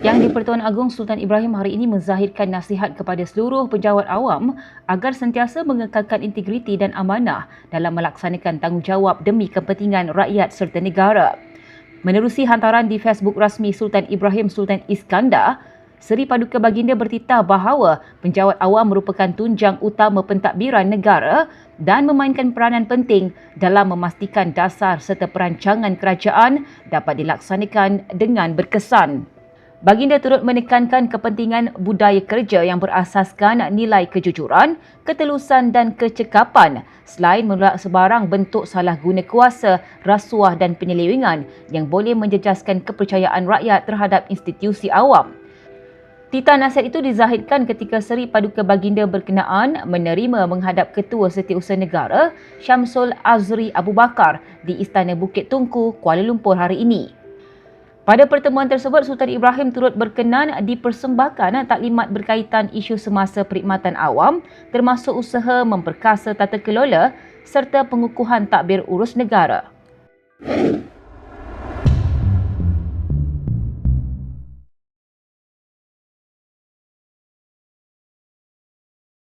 Yang di-Pertuan Agong Sultan Ibrahim hari ini menzahirkan nasihat kepada seluruh pejabat awam agar sentiasa mengekalkan integriti dan amanah dalam melaksanakan tanggungjawab demi kepentingan rakyat serta negara. Menerusi hantaran di Facebook rasmi Sultan Ibrahim Sultan Iskandar, Seri Paduka Baginda bertitah bahawa penjawat awam merupakan tunjang utama pentadbiran negara dan memainkan peranan penting dalam memastikan dasar serta perancangan kerajaan dapat dilaksanakan dengan berkesan. Baginda turut menekankan kepentingan budaya kerja yang berasaskan nilai kejujuran, ketelusan dan kecekapan selain menolak sebarang bentuk salah guna kuasa, rasuah dan penyelewengan yang boleh menjejaskan kepercayaan rakyat terhadap institusi awam. Tita nasihat itu dizahirkan ketika Seri Paduka Baginda berkenaan menerima menghadap Ketua Setiausaha Negara Syamsul Azri Abu Bakar di Istana Bukit Tungku, Kuala Lumpur hari ini. Pada pertemuan tersebut, Sultan Ibrahim turut berkenan dipersembahkan taklimat berkaitan isu semasa perkhidmatan awam termasuk usaha memperkasa tata kelola serta pengukuhan takbir urus negara.